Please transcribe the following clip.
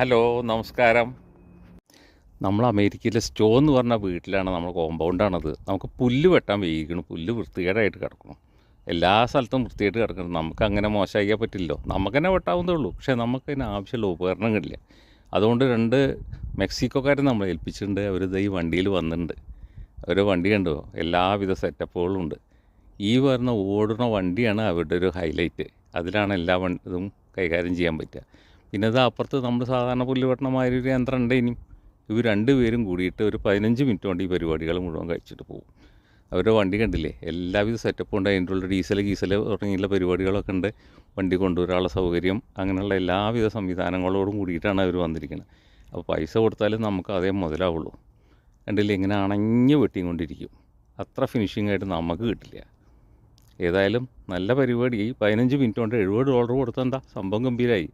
Hello നമസ്കാരം. നമ്മൾ അമേരിക്കയിലെ സ്റ്റോ എന്ന് പറഞ്ഞ വീട്ടിലാണ് നമ്മൾ കോമ്പൗണ്ടാണത് നമുക്ക് പുല്ല് വെട്ടാൻ വേവിക്കണം പുല്ല് വൃത്തികേടായിട്ട് കിടക്കണം. എല്ലാ സ്ഥലത്തും വൃത്തിയായിട്ട് കിടക്കണം. നമുക്ക് അങ്ങനെ മോശമാക്കിയാൽ പറ്റില്ലല്ലോ. നമുക്ക് തന്നെ വെട്ടാവുന്നേ ഉള്ളൂ. പക്ഷേ നമുക്ക് അതിന് ആവശ്യമുള്ള ഉപകരണങ്ങളില്ല അതുകൊണ്ട് രണ്ട് മെക്സിക്കോക്കാരെ നമ്മൾ ഏൽപ്പിച്ചിട്ടുണ്ട്. അവർ ഈ വണ്ടിയിൽ വന്നിട്ടുണ്ട്. അവർ വണ്ടി കണ്ടോ? എല്ലാവിധ സെറ്റപ്പുകളും ഉണ്ട്. ഈ പറഞ്ഞ ഓടുന്ന വണ്ടിയാണ് അവരുടെ ഒരു ഹൈലൈറ്റ് അതിലാണ് എല്ലാ വണ്ടി ഇതും കൈകാര്യം ചെയ്യാൻ പറ്റുക. പിന്നെ ഇത് അപ്പുറത്ത് നമ്മൾ സാധാരണ പുല്ല് വെട്ടണ മാതിരി ഒരു യന്ത്രം ഉണ്ട് ഇനിയും. ഇവർ രണ്ടുപേരും കൂടിയിട്ട് ഒരു പതിനഞ്ച് മിനിറ്റ് കൊണ്ട് ഈ പരിപാടികൾ മുഴുവൻ കഴിച്ചിട്ട് പോകും. അവരുടെ വണ്ടി കണ്ടില്ലേ? എല്ലാവിധ സെറ്റപ്പും ഉണ്ട്. അതിന്റെ ഉള്ള ഡീസൽ ഗീസൽ തുടങ്ങിയുള്ള പരിപാടികളൊക്കെ ഉണ്ട്. വണ്ടി കൊണ്ടുവരാനുള്ള സൗകര്യം അങ്ങനെയുള്ള എല്ലാവിധ സംവിധാനങ്ങളോടും കൂടിയിട്ടാണ് അവർ വന്നിരിക്കുന്നത് അപ്പോൾ പൈസ കൊടുത്താലും നമുക്ക് അതേ മുതലാവുള്ളൂ. കണ്ടില്ലേ? ഇങ്ങനെ അണഞ്ഞ് വെട്ടിക്കൊണ്ടിരിക്കും. അത്ര ഫിനിഷിംഗ് ആയിട്ട് നമുക്ക് കിട്ടില്ല. ഏതായാലും നല്ല പരിപാടി. ഈ പതിനഞ്ച് മിനിറ്റ് കൊണ്ട് എഴുപത് ഡോളർ കൊടുത്താൽ എന്താ? സംഭവം ഗംഭീരമായി